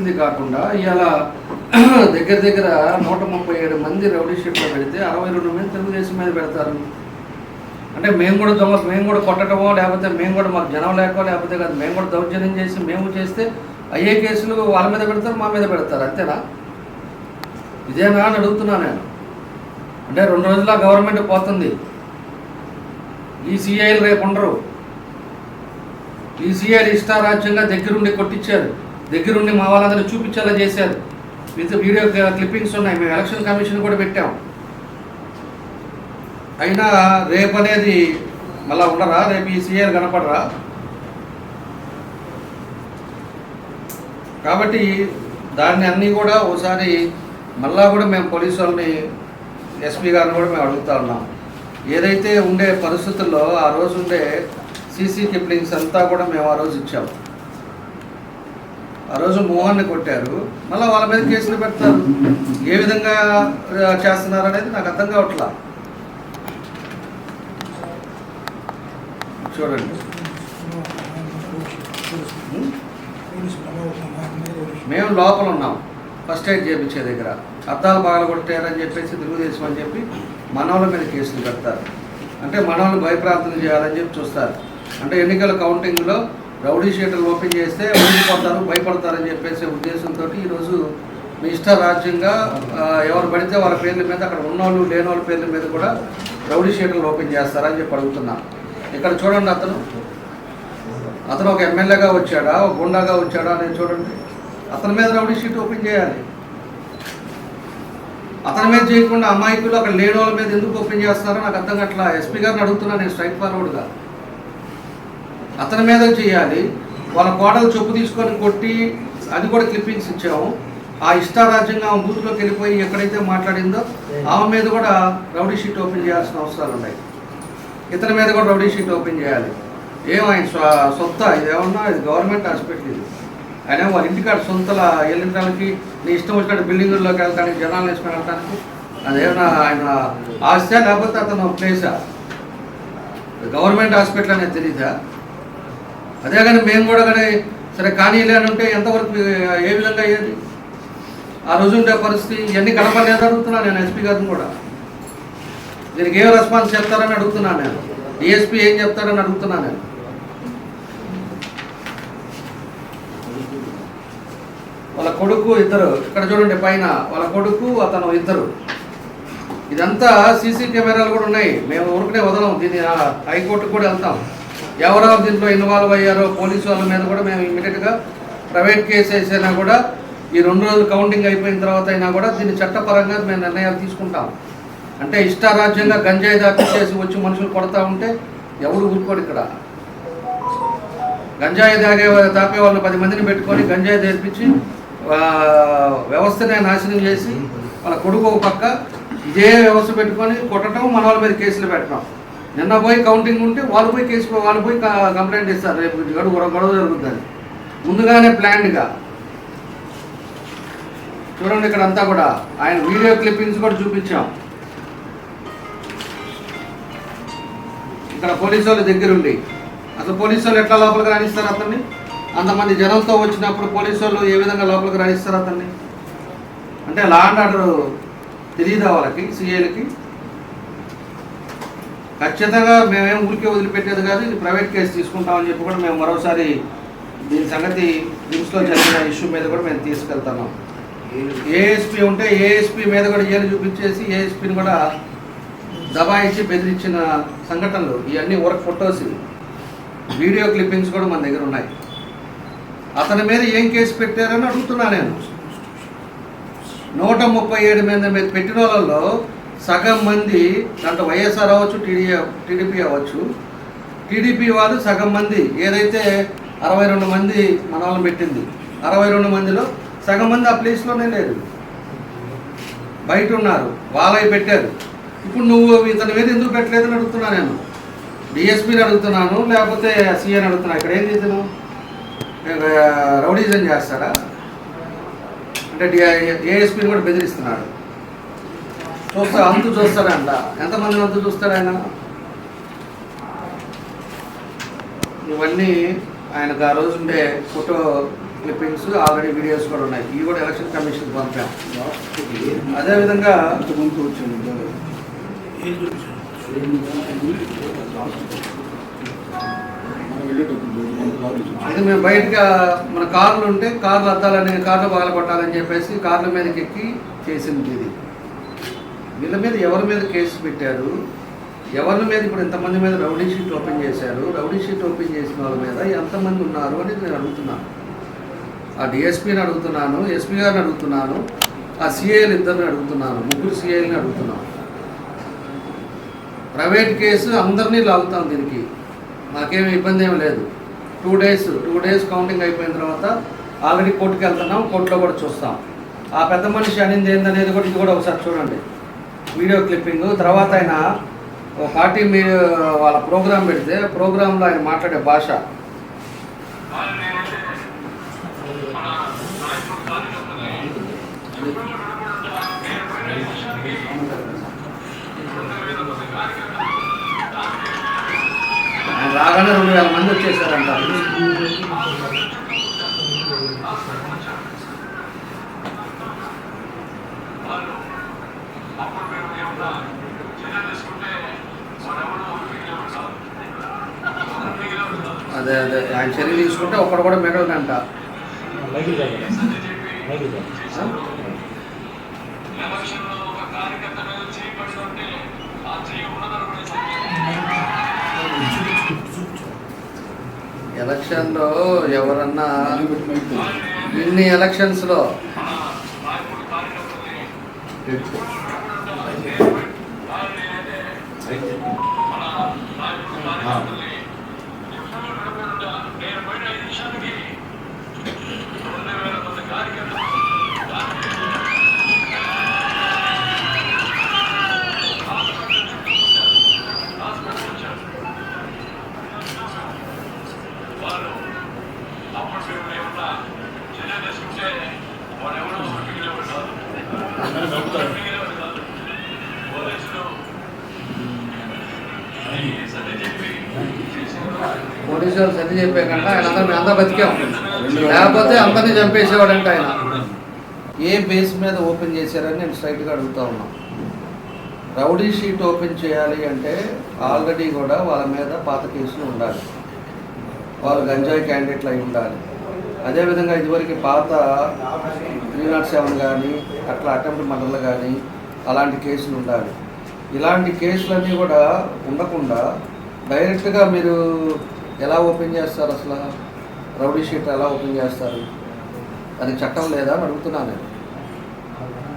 చేసింది కాకుండా ఇవాళ దగ్గర దగ్గర నూట ముప్పై ఏడు మంది రౌడీ షీట్లో పెడితే అరవై రెండు మంది తెలుగుదేశం మీద పెడతారు. అంటే మేము కూడా దొంగ మేము కూడా కొట్టడమో లేకపోతే మేము కూడా మాకు జనం లేకో లేకపోతే కాదు మేము కూడా దౌర్జన్యం చేసి మేము చేస్తే అయ్యే కేసులు వాళ్ళ మీద పెడతారు మా మీద పెడతారు అంతేనా? ఇదేనా అని అడుగుతున్నా నేను. అంటే రెండు రోజుల గవర్నమెంట్ పోతుంది. ఈ సిఐలు రేపు ఉండరు. ఈ సిఐలు ఇష్టారాజ్యంగా దగ్గరుండి కొట్టించారు. దగ్గరుండి మా వాళ్ళందరూ చూపించేలా చేశారు. విత్ వీడియో క్లిప్పింగ్స్ ఉన్నాయి. మేము ఎలక్షన్ కమిషన్ కూడా పెట్టాం. అయినా రేపు అనేది మళ్ళా ఉండరా? రేపు ఈ సీఆర్ కనపడరా? కాబట్టి దాన్ని అన్నీ కూడా ఒకసారి మళ్ళా కూడా మేము పోలీసు వాళ్ళని ఎస్పీ గారిని కూడా మేము అడుగుతా ఉన్నాం. ఏదైతే ఉండే పరిస్థితుల్లో ఆ రోజు ఉండే సీసీ క్లిప్లింగ్స్ అంతా కూడా మేము ఆ రోజు ఇచ్చాం. ఆ రోజు మోహన్ని కొట్టారు. మళ్ళీ వాళ్ళ మీద కేసులు పెడతారు. ఏ విధంగా చేస్తున్నారు అనేది నాకు అర్థం కావట్లా? చూడండి. మేము లోపల ఉన్నాం. ఫస్ట్ ఎయిడ్ చేయించే దగ్గర. అద్దాలు బాగా కొట్టారని చెప్పేసి తెలుగుదేశం అని చెప్పి మనవల మీద కేసులు పెడతారు. అంటే మనవల్ని భయప్రార్థన చేయాలని చెప్పి చూస్తారు. అంటే ఎన్నికల కౌంటింగ్లో రౌడీ షీటర్లు ఓపెన్ చేస్తే ఓడిపోతారు భయపడతారని చెప్పేసి ఉద్దేశంతో ఈరోజు మీ ఇష్ట రాజ్యంగా ఎవరు పడితే వాళ్ళ పేర్ల మీద అక్కడ ఉన్నోళ్ళు లేనోళ్ళ పేర్ల మీద కూడా రౌడీ షీటర్లు ఓపెన్ చేస్తారని చెప్పి అడుగుతున్నా. ఇక్కడ చూడండి అతను. అతను ఒక ఎమ్మెల్యేగా వచ్చాడా ఒక గుండాగా వచ్చాడా అనేది చూడండి. అతని మీద రౌడీ షీట్ ఓపెన్ చేయాలి. అతని మీద చేయకుండా అమాయకులు అక్కడ లేని వాళ్ళ మీద ఎందుకు ఓపెన్ చేస్తారో నాకు అర్థం అట్లా ఎస్పీ గారిని అడుగుతున్నా నేను స్ట్రైక్ ఫార్వర్డ్గా. అతని మీద చేయాలి. వాళ్ళ కోడలు చొప్పు తీసుకొని కొట్టి అది కూడా క్లిప్పింగ్స్ ఇచ్చాము. ఆ ఇష్టారాజ్యంగా ఆమె బూత్లోకి వెళ్ళిపోయి ఎక్కడైతే మాట్లాడిందో ఆమె మీద కూడా రౌడీ షీట్ ఓపెన్ చేయాల్సిన అవసరాలు ఉన్నాయి. ఇతని మీద కూడా రౌడీ షీట్ ఓపెన్ చేయాలి. ఏం ఆయన స్వ- సొంత? ఇది ఏమన్నా? ఇది గవర్నమెంట్ హాస్పిటల్ ఇది. ఆయన వాళ్ళ ఇంటికాడ సొంతల వెళ్ళడానికి నీ ఇష్టం వచ్చినట్టు బిల్డింగుల్లోకి వెళ్తానికి జనాలు వేసుకొని వెళ్తానికి అదేమన్నా ఆయన ఆస్తి లేకపోతే అతను ప్లేసా? గవర్నమెంట్ హాస్పిటల్ అనేది తెలీదా? అదే కానీ మేము కూడా కానీ సరే కానీ అని ఉంటే ఎంతవరకు ఏ విధంగా అయ్యేది? ఆ రోజు ఉండే పరిస్థితి ఇవన్నీ కనపడలేదు అడుగుతున్నాను నేను ఎస్పీ గారిని కూడా. దీనికి ఏం రెస్పాన్స్ చెప్తారని అడుగుతున్నాను నేను. డిఎస్పీ ఏం చెప్తారని అడుగుతున్నాను నేను. వాళ్ళ కొడుకు ఇద్దరు ఇక్కడ చూడండి పైన వాళ్ళ కొడుకు అతను ఇద్దరు. ఇదంతా సీసీ కెమెరాలు కూడా ఉన్నాయి. మేము ఊరికనే వదలం దీన్ని ఆ, హైకోర్టుకు కూడా వెళ్తాం. ఎవరెవరు దీంట్లో ఇన్వాల్వ్ అయ్యారో పోలీసు వాళ్ళ మీద కూడా మేము ఇమీడియట్గా ప్రైవేట్ కేసు వేసైనా కూడా ఈ రెండు రోజులు కౌంటింగ్ అయిపోయిన తర్వాత అయినా కూడా దీన్ని చట్టపరంగా మేము నిర్ణయాలు తీసుకుంటాం. అంటే ఇష్టారాజ్యంగా గంజాయి దాపించేసి వచ్చి మనుషులు కొడతా ఉంటే ఎవరు ఊరుకోడు ఇక్కడ? గంజాయి తాగే తాపే వాళ్ళు పది మందిని పెట్టుకొని గంజాయి తెప్పించి వ్యవస్థనే నాశనం చేసి వాళ్ళ కొడుకు ఒక పక్క ఇదే వ్యవస్థ పెట్టుకొని కొట్టడం మన వాళ్ళ మీద కేసులు పెట్టడం. నిన్న పోయి కౌంటింగ్ ఉంటే వాళ్ళు పోయి కేసు వాళ్ళు పోయి కంప్లైంట్ ఇస్తారు. రేపు గడువు గొడవ జరుగుతుంది. ముందుగానే ప్లాన్డ్గా చూడండి ఇక్కడ అంతా కూడా. ఆయన వీడియో క్లిప్పింగ్స్ కూడా చూపించాం. ఇక్కడ పోలీసు వాళ్ళ దగ్గరుండి. అసలు పోలీసు వాళ్ళు ఎట్లా లోపలికి రాణిస్తారు అతన్ని? అంతమంది జనంతో వచ్చినప్పుడు పోలీసు వాళ్ళు ఏ విధంగా లోపలికి రాణిస్తారు అతన్ని? అంటే లా అండ్ ఆర్డర్ తెలియదా వాళ్ళకి? సిఐలకి ఖచ్చితంగా మేమేం ఊరికే వదిలిపెట్టేది కాదు ఇది ప్రైవేట్ కేసు తీసుకుంటామని చెప్పి కూడా మేము మరోసారి దీని సంగతి నిమ్స్లో జరిగిన ఇష్యూ మీద కూడా మేము తీసుకెళ్తున్నాం ఏఎస్పీ ఉంటే ఏఎస్పీ మీద కూడా ఏలు చూపించేసి ఏఎస్పీని కూడా దబాయించి బెదిరించిన సంఘటనలు ఇవన్నీ వర్క్ ఫొటోస్ వీడియో క్లిప్పింగ్స్ కూడా మన దగ్గర ఉన్నాయి. అతని మీద ఏం కేసు పెట్టారని అడుగుతున్నా నేను. నూట ముప్పై ఏడు మీద పెట్టిన వాళ్ళలో సగం మంది దాంట్లో వైఎస్ఆర్ అవ్వచ్చు టీడీ టీడీపీ అవ్వచ్చు. టీడీపీ వాళ్ళు సగం మంది ఏదైతే అరవై రెండు మంది మన వాళ్ళని పెట్టింది అరవై రెండు మందిలో సగం మంది ఆ ప్లేస్లోనే లేరు. బయట ఉన్నారు వాళ్ళవి పెట్టారు. ఇప్పుడు నువ్వు ఇతని మీద ఎందుకు పెట్టలేదని అడుగుతున్నా నేను. డిఎస్పీని అడుగుతున్నాను లేకపోతే సీఎని అడుగుతున్నా. ఇక్కడ ఏం చేస్తున్నావు రౌడీజం చేస్తారా అంటే ఏఎస్పీని కూడా బెదిరిస్తున్నాడు. చూస్తా అంతు చూస్తాడంట. ఎంతమందిని అంతు చూస్తాడు ఆయన? ఇవన్నీ ఆయనకు ఆ రోజు ఉండే ఫోటో క్లిప్పింగ్స్ ఆల్రెడీ వీడియోస్ కూడా ఉన్నాయి. ఇవి కూడా ఎలక్షన్ కమిషన్ పంపాం. అదేవిధంగా అంతకుముందు వచ్చింది అది మేము బయటగా మన కార్లు ఉంటే కార్లు అద్దాలని కార్లు పగల కొట్టాలని చెప్పేసి కార్ల మీదకి ఎక్కి చేసింది ఇది. వీళ్ళ మీద ఎవరి మీద కేసు పెట్టారు? ఎవరి మీద ఇప్పుడు ఇంతమంది మీద రౌడీ షీట్ ఓపెన్ చేశారు? రౌడీ షీట్ ఓపెన్ చేసిన వాళ్ళ మీద ఎంతమంది ఉన్నారు అని నేను అడుగుతున్నాను. ఆ డిఎస్పీని అడుగుతున్నాను ఎస్పీ గారిని అడుగుతున్నాను ఆ సిఐలు ఇద్దరిని అడుగుతున్నాను ముగ్గురు సిఐలని అడుగుతున్నాను. ప్రైవేట్ కేసు అందరినీ లాగుతాం దీనికి. మాకేమి ఇబ్బంది ఏమి లేదు. Two days two days counting అయిపోయిన తర్వాత ఆల్రెడీ కోర్టుకి వెళ్తున్నాం కోర్టులో కూడా చూస్తాం. ఆ పెద్ద మనిషి అనింది ఏందనేది కూడా ఇది కూడా ఒకసారి చూడండి. Video clipping. తర్వాత ఆయన పార్టీ మీరు వాళ్ళ ప్రోగ్రాం పెడితే ప్రోగ్రాంలో ఆయన మాట్లాడే భాష. రాగానే రెండు వేల మంది వచ్చేసారంట. అదే అదే ఆయన చర్య తీసుకుంటే ఒక్కడు కూడా మిగలదంట ఎలక్షన్లో ఎవరన్నా ఇన్ని ఎలక్షన్స్లో పోలీసు వాళ్ళు సరి చెప్పాకంట ఆయన అందరం మేము అంతా బతికాం. లేకపోతే అందరినీ చంపేసేవాడంట ఆయన. ఏ బేస్ మీద ఓపెన్ చేశారని నేను స్ట్రైట్గా అడుగుతా ఉన్నా. రౌడీ షీట్ ఓపెన్ చేయాలి అంటే ఆల్రెడీ కూడా వాళ్ళ మీద పాత కేసులు ఉండాలి. వాళ్ళు గంజాయి క్యాండిడేట్లు అయి ఉండాలి. అదేవిధంగా ఇదివరకు పాత త్రీ నాట్ సెవెన్ కానీ అట్లా అటెంప్ట్ మర్డర్లు కానీ అలాంటి కేసులు ఉండాలి. ఇలాంటి కేసులన్నీ కూడా ఉండకుండా డైరెక్ట్గా మీరు ఎలా ఓపెన్ చేస్తారు అసలు? రౌడీ షీట్ ఎలా ఓపెన్ చేస్తారు? అది చట్టం లేదా అని అడుగుతున్నాను నేను.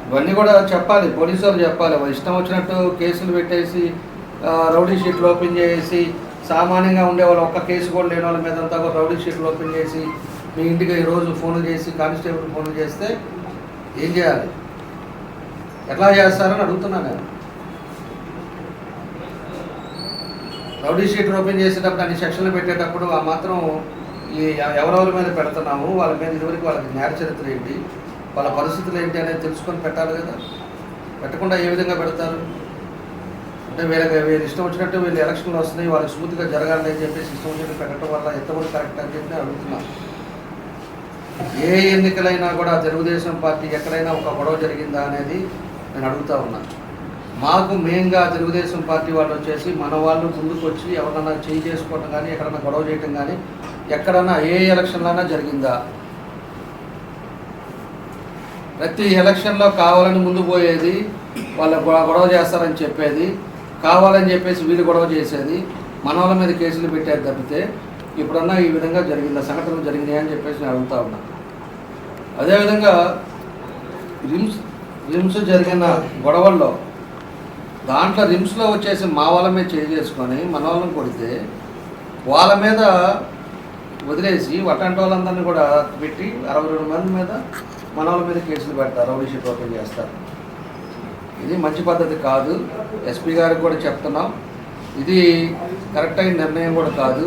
ఇవన్నీ కూడా చెప్పాలి పోలీసు వాళ్ళు చెప్పాలి. ఇష్టం వచ్చినట్టు కేసులు పెట్టేసి రౌడీ షీట్లు ఓపెన్ చేసి సామాన్యంగా ఉండే వాళ్ళు ఒక్క కేసు కూడా లేని వాళ్ళ మీద అంతా కూడా రౌడీ షీట్లు ఓపెన్ చేసి మీ ఇంటికి ఈరోజు ఫోన్లు చేసి కానిస్టేబుల్ ఫోన్లు చేస్తే ఏం చేయాలి? ఎట్లా చేస్తారని అడుగుతున్నాను నేను. రౌడీ షీట్ ఓపెన్ చేసేటప్పుడు అన్ని సెక్షన్లు పెట్టేటప్పుడు ఆ మాత్రం ఈ ఎవరెవరి మీద పెడుతున్నాము? వాళ్ళ మీద ఇదివరకు వాళ్ళకి న్యాయ చరిత్ర ఏంటి? వాళ్ళ పరిస్థితులు ఏంటి అనేది తెలుసుకొని పెట్టాలి కదా. పెట్టకుండా ఏ విధంగా పెడతారు? అంటే వీళ్ళకి వీళ్ళు ఇష్టం వచ్చినట్టు వీళ్ళు ఎలక్షన్లు వస్తున్నాయి వాళ్ళకి స్మూత్గా జరగాలని అని చెప్పేసి ఇష్టం వచ్చినట్టు పెట్టడం వల్ల ఎంతవరకు కరెక్ట్ అని చెప్పి అడుగుతున్నాను. ఏ ఎన్నికలైనా కూడా తెలుగుదేశం పార్టీ ఎక్కడైనా ఒక గొడవ జరిగిందా అనేది నేను అడుగుతా ఉన్నాను మాకు మెయిన్గా తెలుగుదేశం పార్టీ వాళ్ళు వచ్చేసి మన వాళ్ళు ముందుకు వచ్చి ఎవరన్నా చేయి చేసుకోవడం కానీ ఎక్కడన్నా గొడవ చేయటం కానీ ఎక్కడన్నా ఏ ఎలక్షన్లైనా జరిగిందా? ప్రతి ఎలక్షన్లో కావాలని ముందు పోయేది వాళ్ళు గొడవ చేస్తారని చెప్పేది కావాలని చెప్పేసి వీళ్ళు గొడవ చేసేది మన వాళ్ళ మీద కేసులు పెట్టేది తప్పితే ఇప్పుడన్నా ఈ విధంగా జరిగిందా సంఘటనలు జరిగినాయి అని చెప్పేసి నేను అడుగుతా ఉన్నా. అదేవిధంగా రిమ్స్ రిమ్స్ జరిగిన గొడవల్లో దాంట్లో రిమ్స్లో వచ్చేసి మా వాళ్ళ మీద చేసుకొని మన వాళ్ళని కొడితే వాళ్ళ మీద వదిలేసి వటంటి వాళ్ళందరినీ కూడా పెట్టి అరవై రెండు మంది మీద మన వాళ్ళ మీద కేసులు పెడతారు రౌడీషిప్ ఓపెన్ చేస్తారు. ఇది మంచి పద్ధతి కాదు. ఎస్పీ గారికి కూడా చెప్తున్నాం. ఇది కరెక్ట్ అయిన నిర్ణయం కూడా కాదు.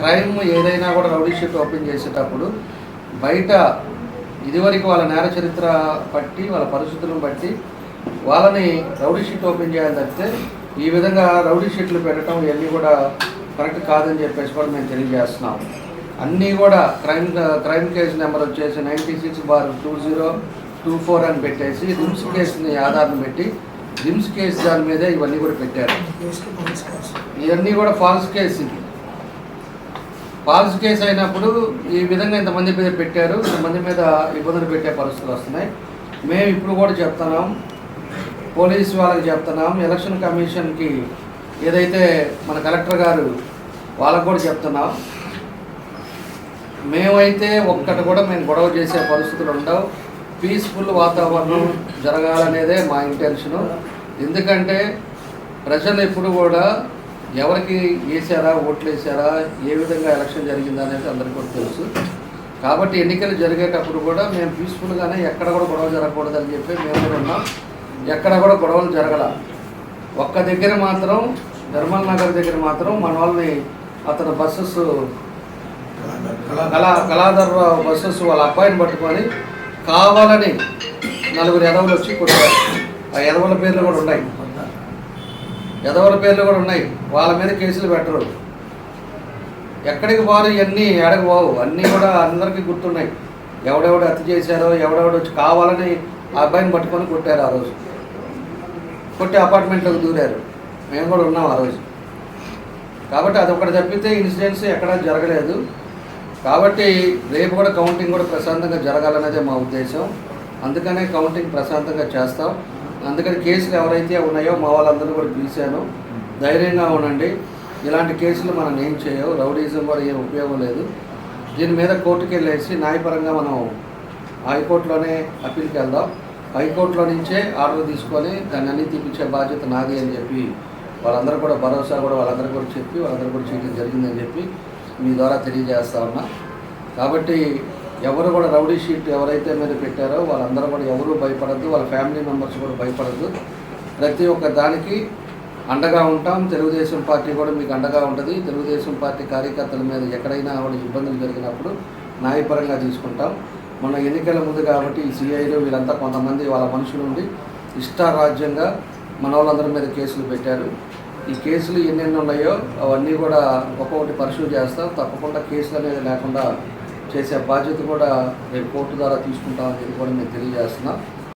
క్రైమ్ ఏదైనా కూడా రౌడీషిప్ ఓపెన్ చేసేటప్పుడు బయట ఇదివరకు వాళ్ళ నేర చరిత్ర బట్టి వాళ్ళ పరిస్థితులను బట్టి వాళ్ళని రౌడీ షీట్ ఓపెన్ చేయాలి తప్పితే ఈ విధంగా రౌడీ షీట్లు పెట్టడం ఇవన్నీ కూడా కరెక్ట్ కాదని చెప్పేసి కూడా మేము తెలియజేస్తున్నాం అన్నీ కూడా క్రైమ్ క్రైమ్ కేసు నెంబర్ వచ్చేసి ninety six bar two zero two four అని పెట్టేసి రిమ్స్ కేసుని ఆధారం పెట్టి రిమ్స్ కేసు దాని మీదే ఇవన్నీ కూడా పెట్టారు. ఇవన్నీ కూడా ఫాల్స్ కేసు ఫాల్స్ కేసు అయినప్పుడు ఈ విధంగా ఇంతమంది మీద పెట్టారు ఇంతమంది మీద ఇబ్బందులు పెట్టే పరిస్థితులు వస్తున్నాయి. మేము ఇప్పుడు కూడా చెప్తున్నాం పోలీస్ వాళ్ళకి చెప్తున్నాం. ఎలక్షన్ కమిషన్కి ఏదైతే మన కలెక్టర్ గారు వాళ్ళకు కూడా చెప్తున్నాం. మేమైతే ఒక్కటి కూడా మేము గొడవ చేసే పరిస్థితులు ఉండవు. పీస్ఫుల్ వాతావరణం జరగాలనేదే మా ఇంటెన్షను. ఎందుకంటే ప్రజలు ఎప్పుడు కూడా ఎవరికి వేసారా ఓట్లు వేసారా ఏ విధంగా ఎలక్షన్ జరిగిందా అనేది అందరికీ కూడా తెలుసు. కాబట్టి ఎన్నికలు జరిగేటప్పుడు కూడా మేము పీస్ఫుల్గానే ఎక్కడ కూడా గొడవ జరగకూడదని చెప్పి మేము కూడా ఉన్నాం. ఎక్కడ కూడా గొడవలు జరగల. ఒక్క దగ్గర మాత్రం నిర్మల్ నగర్ దగ్గర మాత్రం మన వాళ్ళని అతను బస్సెస్ కళా కళాధర్ బస్సెస్ వాళ్ళ అబ్బాయిని పట్టుకొని కావాలని నలుగురు ఎదవలు వచ్చి కొట్టారు. ఆ ఎదవల పేర్లు కూడా ఉన్నాయి. ఎదవల పేర్లు కూడా ఉన్నాయి. వాళ్ళ మీద కేసులు పెట్టరు. ఎక్కడికి పోరు ఇవన్నీ ఎడకు పోవు. అన్నీ కూడా అందరికీ గుర్తున్నాయి. ఎవడెవడు హత్య చేశారో ఎవడెవడు వచ్చి కావాలని ఆ అబ్బాయిని పట్టుకొని కొట్టారు ఆ రోజు. కొట్టి అపార్ట్మెంట్లోకి దూరారు. మేము కూడా ఉన్నాం ఆ రోజు. కాబట్టి అది ఒకటి తప్పితే ఇన్సిడెంట్స్ ఎక్కడా జరగలేదు. కాబట్టి రేపు కూడా కౌంటింగ్ కూడా ప్రశాంతంగా జరగాలన్నదే మా ఉద్దేశం. అందుకనే కౌంటింగ్ ప్రశాంతంగా చేస్తాం. అందుకని కేసులు ఎవరైతే ఉన్నాయో మా వాళ్ళందరూ కూడా పిలిచాను. ధైర్యంగా ఉండండి. ఇలాంటి కేసులు మనం ఏం చేయవు. రౌడీజం కూడా ఏం ఉపయోగం లేదు. దీని మీద కోర్టుకు వెళ్ళేసి న్యాయపరంగా మనం హైకోర్టులోనే అప్పీల్కి వెళ్దాం. హైకోర్టులో నుంచే ఆర్డర్ తీసుకొని దాన్ని అన్ని తీపించే బాధ్యత నాది అని చెప్పి వాళ్ళందరూ కూడా భరోసా కూడా వాళ్ళందరూ కూడా చెప్పి వాళ్ళందరూ కూడా చేయడం జరిగిందని చెప్పి మీ ద్వారా తెలియజేస్తా ఉన్నా. కాబట్టి ఎవరు కూడా రౌడీ షీట్ ఎవరైతే మీరు పెట్టారో వాళ్ళందరూ కూడా ఎవరు భయపడద్దు వాళ్ళ ఫ్యామిలీ మెంబర్స్ కూడా భయపడద్దు. ప్రతి ఒక్క దానికి అండగా ఉంటాం. తెలుగుదేశం పార్టీ కూడా మీకు అండగా ఉంటుంది. తెలుగుదేశం పార్టీ కార్యకర్తల మీద ఎక్కడైనా కూడా ఇబ్బందులు జరిగినప్పుడు న్యాయపరంగా తీసుకుంటాం. మొన్న ఎన్నికల ముందు కాబట్టి ఈ సిఐలు వీళ్ళంతా కొంతమంది వాళ్ళ మనుషులు ఉండి ఇష్టారాజ్యంగా మన వాళ్ళందరి మీద కేసులు పెట్టారు. ఈ కేసులు ఎన్నెన్ని ఉన్నాయో అవన్నీ కూడా ఒక్కొక్కటి పరిశీలి చేస్తాం. తప్పకుండా కేసులు అనేది లేకుండా చేసే బాధ్యత కూడా రేపు కోర్టు ద్వారా తీసుకుంటామని కూడా నేను తెలియజేస్తున్నాను